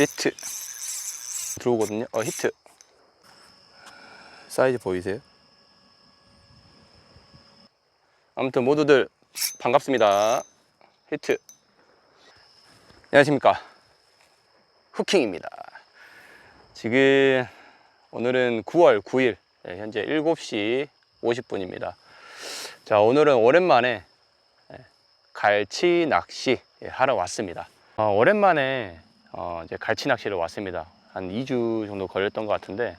히트. 들어오거든요. 어 히트. 사이즈 보이세요? 아무튼 모두들 반갑습니다. 히트. 안녕하십니까. 후킹입니다. 지금 오늘은 9월 9일 네, 현재 7시 50분입니다. 자 오늘은 오랜만에 예, 갈치 낚시 예, 하러 왔습니다. 어, 오랜만에 어, 이제 갈치 낚시를 왔습니다. 한 2주 정도 걸렸던 것 같은데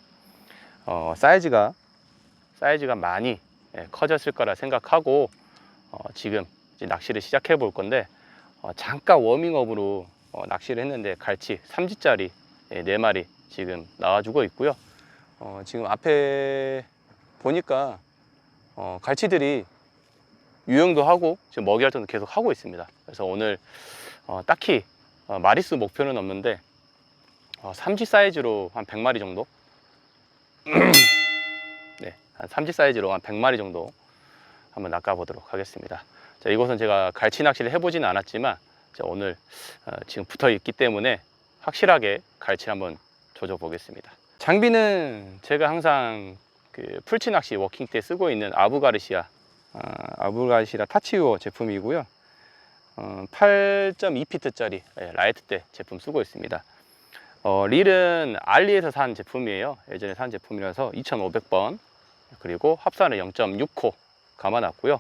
어, 사이즈가 사이즈가 많이 예, 커졌을 거라 생각하고 어, 지금 낚시를 시작해 볼 건데 어, 잠깐 워밍업으로 어, 낚시를 했는데 갈치 3지짜리 예, 4마리 지금 나와주고 있고요. 어, 지금 앞에 보니까 어, 갈치들이 유형도 하고 지금 먹이 활동도 계속 하고 있습니다. 그래서 오늘 어, 딱히 어, 마리수 목표는 없는데 어, 3지 사이즈로 한 100마리 정도 네, 한 3지 사이즈로 한 100마리 정도 한번 낚아보도록 하겠습니다. 자, 이곳은 제가 갈치 낚시를 해보지는 않았지만 자, 오늘 어, 지금 붙어 있기 때문에 확실하게 갈치를 한번 조져 보겠습니다. 장비는 제가 항상 그 풀치 낚시 워킹 때 쓰고 있는 아부가르시아 아, 아부가르시아 타치우어 제품이고요. 어, 8.2피트짜리 라이트 대 제품 쓰고 있습니다. 어, 릴은 알리에서 산 제품이에요. 예전에 산 제품이라서 2,500번 그리고 합산은 0.6호 감아놨고요.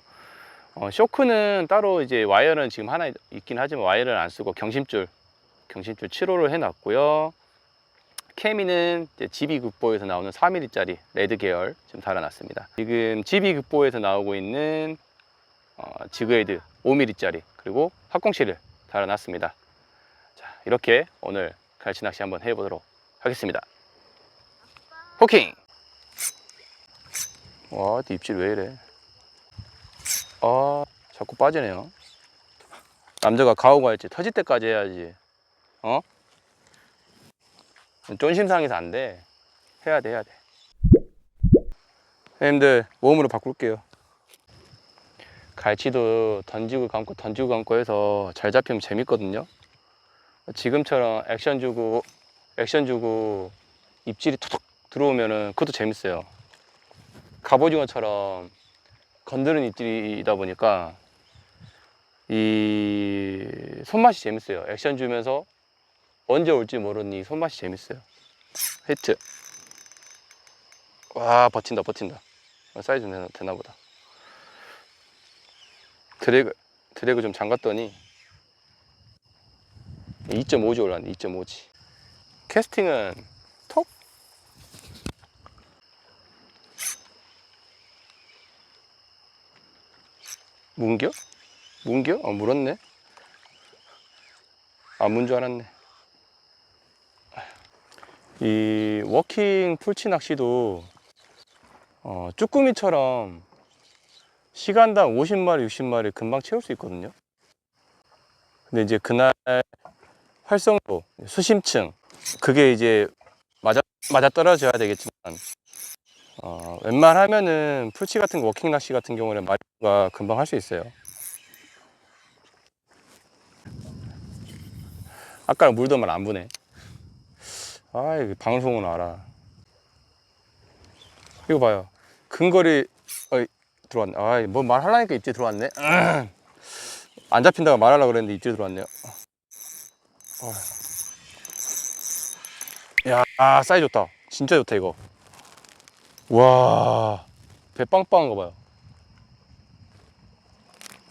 어, 쇼크는 따로 이제 와이어는 지금 하나 있긴 하지만 와이어를 안 쓰고 경심줄 경심줄 7호를 해놨고요. 케미는 GB극보에서 나오는 4mm짜리 레드 계열 지금 달아놨습니다. 지금 GB극보에서 나오고 있는 어, 지그헤드 5mm짜리 그리고 합공실을 달아놨습니다. 자 이렇게 오늘 갈치 낚시 한번 해보도록 하겠습니다. 호킹! 와, 이 입질 왜 이래? 아, 자꾸 빠지네요. 남자가 가오가 할지 터질 때까지 해야지. 어? 쫀심 상해서 안 돼. 해야 돼, 해야 돼. 형님들, 모음으로 바꿀게요. 갈치도 던지고 감고 던지고 감고 해서 잘 잡히면 재밌거든요. 지금처럼 액션 주고 액션 주고 입질이 툭툭 들어오면은 그것도 재밌어요. 갑오징어처럼 건드는 입질이다 보니까 이 손맛이 재밌어요. 액션 주면서 언제 올지 모르는 이 손맛이 재밌어요. 히트. 와 버틴다 버틴다. 사이즈 되나, 되나 보다. 드래그 드래그 좀 잠갔더니 2.5지 올랐네 2.5지 캐스팅은 톡 문겨? 문겨? 어 물었네 아문 줄 알았네 이 워킹 풀치 낚시도 어, 쭈꾸미처럼 시간당 50마리 60마리 금방 채울 수 있거든요 근데 이제 그날 활성도, 수심층 그게 이제 맞아 맞아 떨어져야 되겠지만 어, 웬만하면은 풀치 같은 거, 워킹 낚시 같은 경우는 마리가 금방 할 수 있어요. 아까는 물더만 안 부네. 아, 방송은 알아. 이거 봐요. 근거리 어, 들어왔네. 아, 뭐 말하려니까 입질 들어왔네. 안 잡힌다고 말하려고 그랬는데 입질 들어왔네요. 어. 야, 아, 사이즈 좋다. 진짜 좋다, 이거. 와, 배 빵빵한 거 봐요.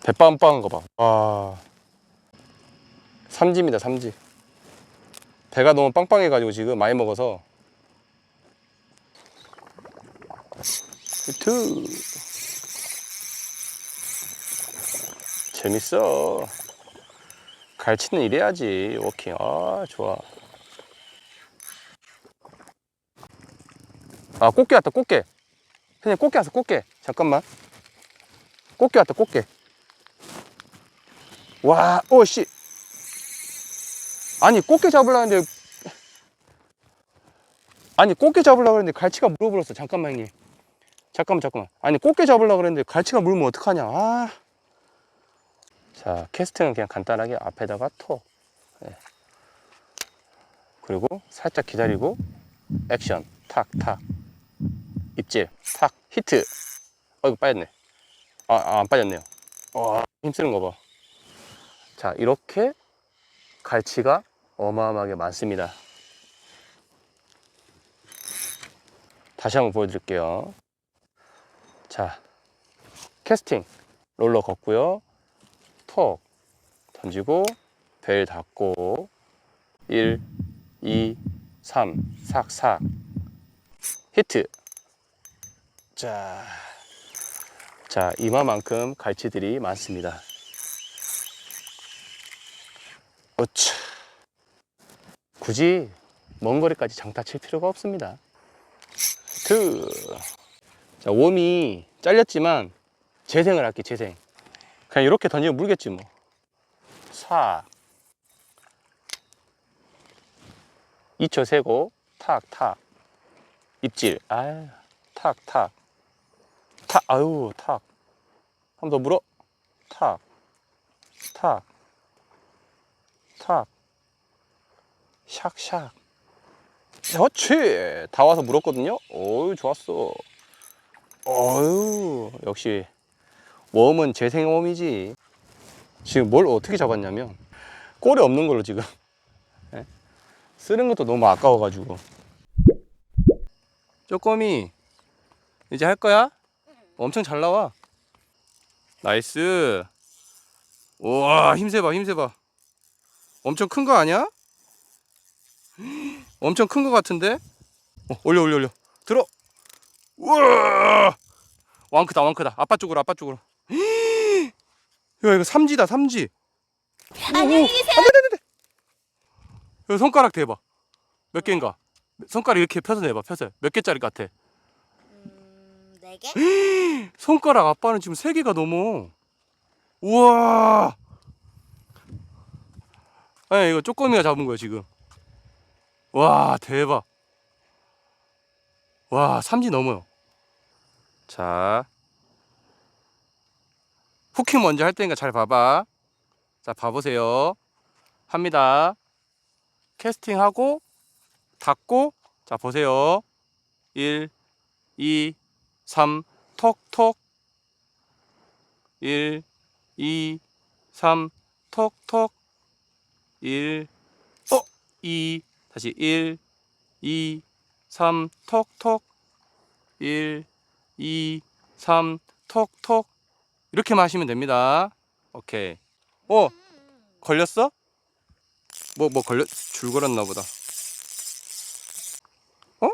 배 빵빵한 거 봐. 와. 삼지입니다, 삼지. 배가 너무 빵빵해가지고 지금 많이 먹어서. 히트. 재밌어. 갈치는 이래야지 워킹. 아 좋아. 아 꽃게 왔다 꽃게. 선생님 꽃게 왔어 꽃게. 잠깐만. 꽃게 왔다 꽃게. 와 오 씨. 아니 꽃게 잡으려고 했는데. 아니 꽃게 잡으려고 했는데 갈치가 물어버렸어. 잠깐만 형님. 잠깐만 잠깐만. 아니 꽃게 잡으려고 그랬는데 갈치가 물면 어떡하냐. 아 자, 캐스팅은 그냥 간단하게 앞에다가 톡. 네. 그리고 살짝 기다리고 액션. 탁탁. 입질. 탁. 히트. 어이구 빠졌네. 아, 아, 안 빠졌네요. 와 힘쓰는 거봐 자 이렇게 갈치가 어마어마하게 많습니다. 다시 한번 보여드릴게요. 자 캐스팅. 롤러 걷고요 톡 던지고 벨 닫고. 1 2 3 삭삭 히트. 자, 자 이마만큼 갈치들이 많습니다. 어차. 굳이 먼 거리까지 장타 칠 필요가 없습니다. 히트 자 웜이 잘렸지만 재생을 할게 재생 그냥 이렇게 던지면 물겠지 뭐. 사. 2초 세고 탁 탁. 입질. 아유 탁 탁. 탁 아유 탁. 한 번 더 물어. 탁 탁 탁. 샥샥. 그렇지. 다 와서 물었거든요. 어유 좋았어. 어유 역시 웜은 재생웜이지. 지금 뭘 어떻게 잡았냐면 꼬리 없는 걸로 지금. 예? 쓰는 것도 너무 아까워 가지고. 쪼꼬미 이제 할 거야? 엄청 잘 나와. 나이스. 우와 힘세 봐 힘세 봐. 엄청 큰 거 아니야? 엄청 큰 거 같은데? 어, 올려 올려 올려. 들어. 우와! 왕크다 왕크다. 아빠 쪽으로 아빠 쪽으로 야 이거 삼지다 삼지. 안녕히 계세요. 안 돼 안 돼 안 돼. 여기 손가락 대봐. 몇 개인가? 손가락 이렇게 펴서 내봐 펴서. 몇 개짜리 같아? 음, 네 개? 손가락 아빠는 지금 세 개가 넘어. 우와. 아니 이거 쪼꼬미가 잡은 거야 지금. 와 대박. 와 삼지 넘어요. 자 후킹 먼저 할 테니까 잘 봐봐. 자 봐보세요. 합니다. 캐스팅하고 닫고 자 보세요. 1 2 3 톡 톡. 1 2 3 톡 톡. 1 어, 2 다시 1 2 3 톡 톡. 1 2 3 톡 톡 이렇게만 하시면 됩니다. 오케이. 어, 걸렸어? 뭐, 뭐 걸렸, 줄 걸었나 보다. 어?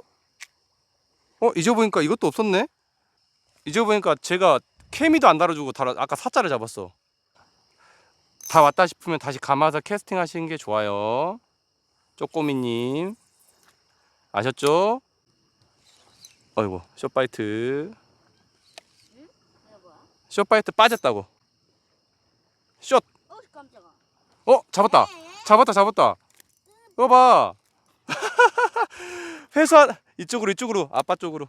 어, 잊어보니까 이것도 없었네? 잊어보니까 제가 케미도 안 달아주고 달아, 아까 사자를 잡았어. 다 왔다 싶으면 다시 감아서 캐스팅 하시는 게 좋아요. 쪼꼬미님. 아셨죠? 어이구, 숏바이트. 숏바이트 빠졌다고. 숏! 어 깜짝아. 어, 잡았다. 잡았다, 잡았다. 이거 봐. 회수하, 이쪽으로, 이쪽으로, 아빠 쪽으로.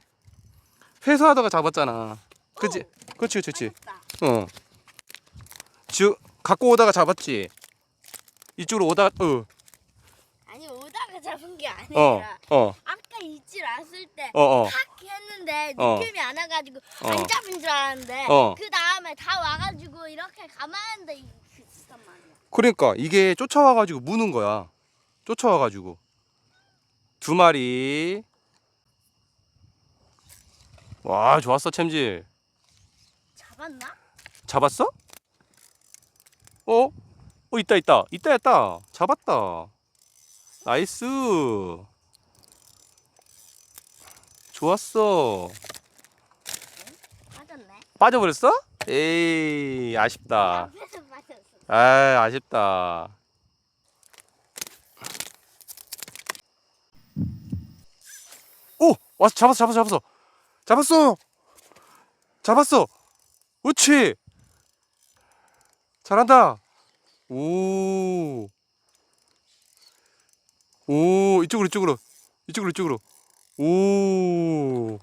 회수하다가 잡았잖아. 그치, 그치. 맞았다. 어. 주, 갖고 오다가 잡았지. 이쪽으로 오다, 어, 아니 오다가 잡은 게 어, 아니라 어, 아까 입질 왔을 때 어, 어. 탁 했는데 어. 느낌이 안 와가지고 어. 안 잡은 줄 알았는데 어. 그 다음에 다 와가지고 이렇게 감았는데 이게 있단 말이야. 그러니까 이게 쫓아와가지고 무는 거야. 쫓아와가지고. 두 마리. 와, 좋았어, 챔질. 잡았나? 잡았어? 어? 어, 있다, 있다. 있다, 있다. 잡았다. 나이스. 좋았어. 맞았네. 빠져버렸어? 에이, 아쉽다. 앞에서. 아, 아쉽다. 오! 왔어, 잡았어, 잡았어, 잡았어. 잡았어! 잡았어! 그렇지! 잘한다! 오! 오, 이쪽으로, 이쪽으로. 이쪽으로, 이쪽으로. 오!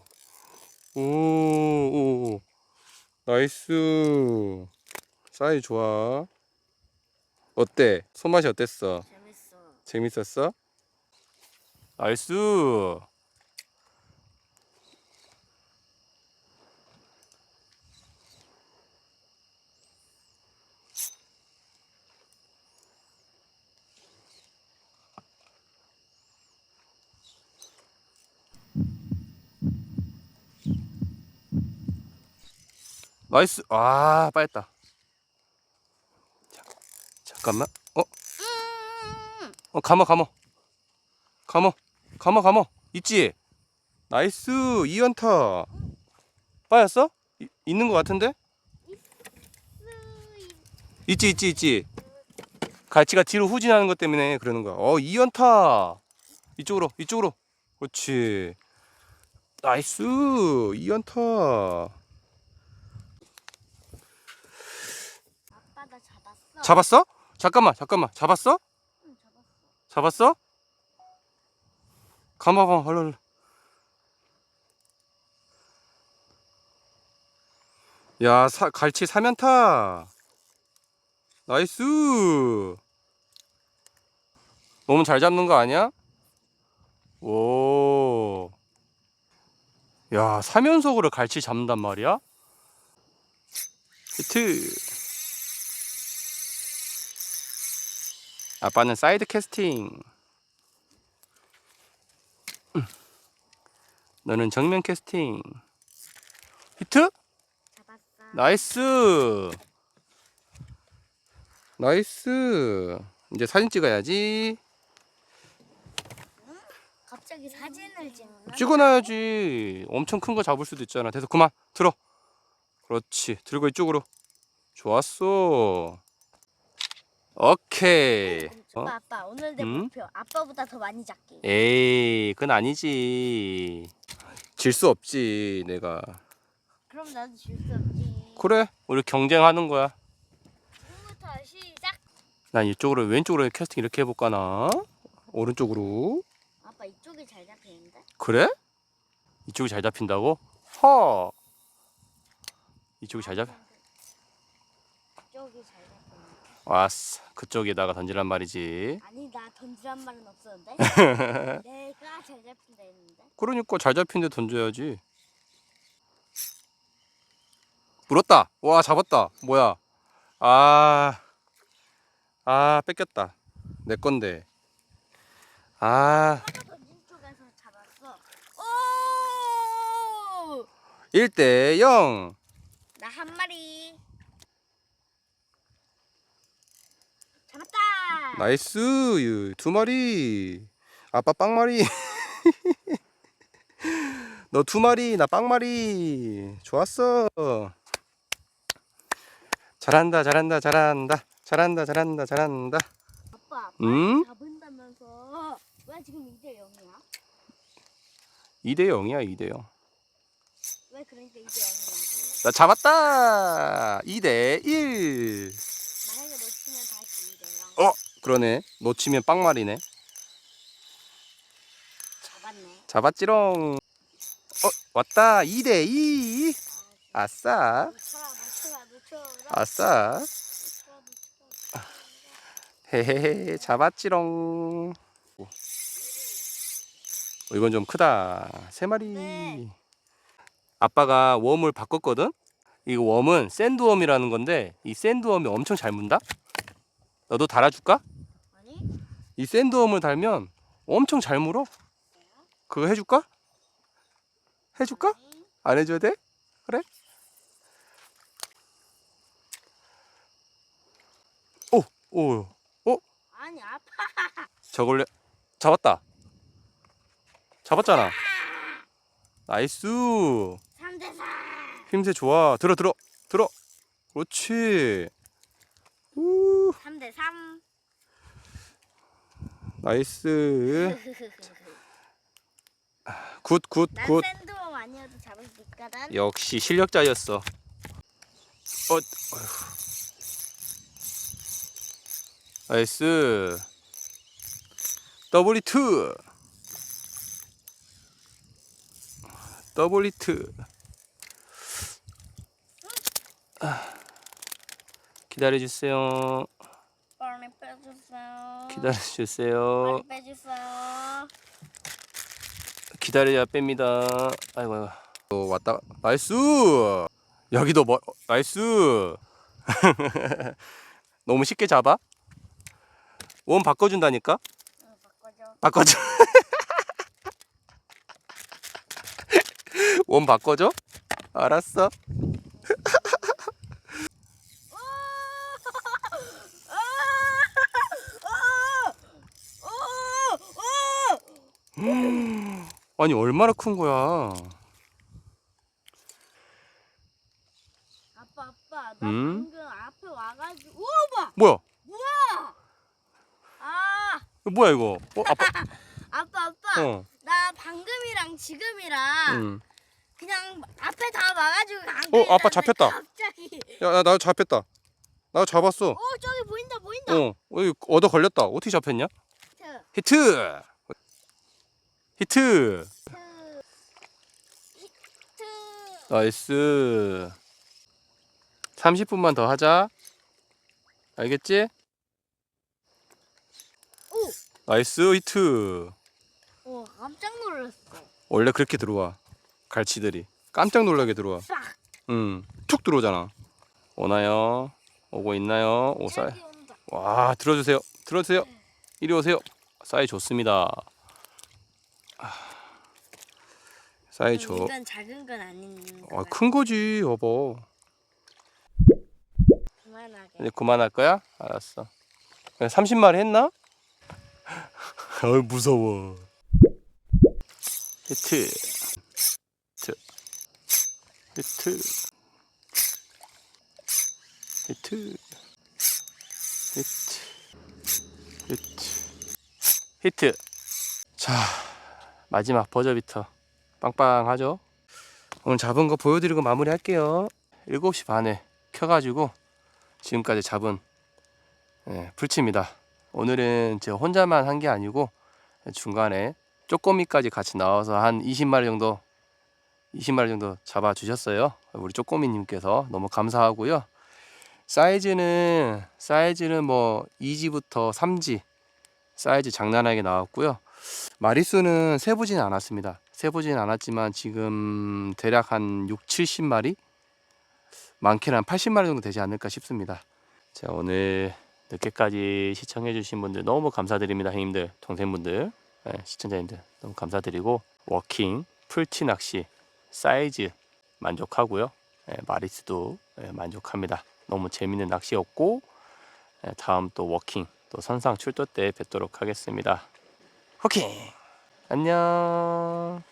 오, 오, 오. 나이스. 사이 좋아. 어때? 손맛이 어땠어? 재밌어. 재밌었어? 나이스. 나이스. 아, 빠졌다. 자, 잠깐만. 어? 음. 어, 감어, 감어. 감어, 감어, 감어. 있지? 나이스. 2연타. 빠졌어? 이- 있는 것 같은데? 있지, 있지, 있지. 갈치가 뒤로 후진하는 것 때문에 그러는 거야. 어, 2연타. 이쪽으로, 이쪽으로. 그렇지. 나이스. 2연타. 아빠 나 잡았어. 잠깐만, 잠깐만. 잡았어? 응, 잡았어. 잡았어? 가마봐, 얼른. 얼른. 야, 사, 갈치 사면타. 나이스. 너무 잘 잡는 거 아니야? 오. 야, 사면속으로 갈치 잡는단 말이야? 히트. 아빠는 사이드 캐스팅. 음. 너는 정면 캐스팅. 히트? 잡았어. 나이스. 나이스. 이제 사진 찍어야지. 갑자기 사진을 찍나? 찍어놔야지. 엄청 큰 거 잡을 수도 있잖아. 됐어. 그만. 들어. 그렇지. 들고 이쪽으로. 좋았어. 오케이. 어? 아빠 아빠 오늘 내 음? 목표 아빠보다 더 많이 잡기. 에이, 그건 아니지. 질 수 없지, 내가. 그럼 나도 질 수 없지. 그래, 우리 경쟁하는 거야. 지금부터 시작. 난 이쪽으로, 왼쪽으로 캐스팅 이렇게 해볼까, 나? 오른쪽으로. 아빠 이쪽이 잘 잡히는데? 그래? 이쪽이 잘 잡힌다고? 허! 이쪽이 잘 잡, 이쪽이 잘 잡히는데? 왔어. 그쪽에다가 던지란 말이지. 아니 나 던지란 말은 없었는데. 내가 잘 잡힌다 했는데. 그러니까 잘 잡힌데 던져야지. 물었다. 와, 잡았다. 뭐야. 아, 아, 뺏겼다. 내 건데. 아, 아빠가 던진 쪽에서 잡았어. 오! 1대 0. 나 한 마리. 잡았다. 나이스. 유, 두 마리. 아빠 빵 마리. 너 두 마리, 나 빵 마리. 좋았어. 잘한다, 잘한다, 잘한다. 잘한다, 잘한다, 잘한다. 아빠, 아빠 음? 잡은다면서 왜 지금 2대 0이야? 2대 0이야, 2대 0. 왜 그러니까 2대 0이냐고. 나 잡았다. 2대 1. 그러네. 놓치면 빵말이네. 잡았네. 잡았지롱. 어, 왔다. 2대 2. 아싸. 놓쳐라, 놓쳐라, 놓쳐라. 아싸. 헤헤헤. 잡았지롱. 어, 이건 좀 크다. 세 마리. 네. 아빠가 웜을 바꿨거든. 이 웜은 샌드웜이라는 건데 이 샌드웜이 엄청 잘 문다. 너도 달아줄까? 이 샌드웜을 달면 엄청 잘 물어. 그거 해줄까? 해줄까? 안 해줘야 돼? 그래? 오, 오, 아니, 아빠. 저걸래 잡았다. 잡았잖아. 나이스. 3대 4. 힘새 좋아. 들어, 들어, 들어. 그렇지. 우, 3대 3. 나이스. 굿, 굿, 난 굿. 샌드홈 아니어도 잡을 수 있거든. 역시 실력자였어. 어, 어휴. 나이스. 더블 히트. 더블 히트. 아, 기다려주세요. 빨리 빼주세요. 기다려주세요. 빼주세요. 기다려야 뺍니다. 아이고, 아이고. 또 왔다. 나이스. 여기도 뭐 나이스. 너무 쉽게 잡아? 원 바꿔준다니까? 응, 바꿔줘. 바꿔줘. 원 바꿔줘? 알았어. 아니 얼마나 큰 거야? 아빠 아빠 나 음? 방금 앞에 와가지고 우와 봐 뭐야? 뭐야 아 이거 뭐야 이거? 어, 아빠. 아빠 아빠 어. 나 방금이랑 지금이랑 응. 그냥 앞에 다간 어, 아빠 잡혔다. 갑자기 야, 나, 나 잡혔다. 나 잡았어. 오 저기 보인다 보인다 어, 어, 이거 얻어 걸렸다. 어떻게 잡혔냐? 트, 히트! 히트! 나이스. 30분만 더 하자. 알겠지? 오! 나이스 히트. 오 깜짝 놀랐어 원래 그렇게 들어와. 갈치들이. 깜짝 놀라게 들어와. 싹 응. 툭 들어오잖아. 오나요? 오고 있나요? 오, 사이. 저기 온다 와, 들어주세요. 들어주세요. 이리 오세요. 사이 좋습니다. 아, 사이 좋. 이건 작은 건 아닌 거 아, 큰 거지, 여보. 그만하게 이제 그만할 거야? 알았어. 30마리 했나? 어 무서워. 히트. 히트. 히트. 히트. 히트. 히트. 히트. 자, 마지막 버저비터. 빵빵하죠? 오늘 잡은 거 보여드리고 마무리 할게요. 7시 반에 켜가지고 지금까지 잡은 예, 풀치입니다. 오늘은 제가 혼자만 한 게 아니고 중간에 쪼꼬미까지 같이 나와서 한 20마리 정도 20마리 정도 잡아 주셨어요. 우리 쪼꼬미 님께서 너무 감사하고요. 사이즈는 사이즈는 뭐 2지부터 3지 사이즈 장난하게 나왔고요. 마리수는 세보지는 않았습니다. 세보지는 않았지만 지금 대략 한 6, 70마리 많게는 한 80마리 정도 되지 않을까 싶습니다. 자 오늘 늦게까지 시청해주신 분들 너무 감사드립니다, 형님들, 동생분들, 예, 시청자님들 너무 감사드리고 워킹 풀치 낚시 사이즈 만족하고요, 예, 마리스도 예, 만족합니다. 너무 재밌는 낚시였고 예, 다음 또 워킹 또 선상 출도 때 뵙도록 하겠습니다. 호킹 안녕.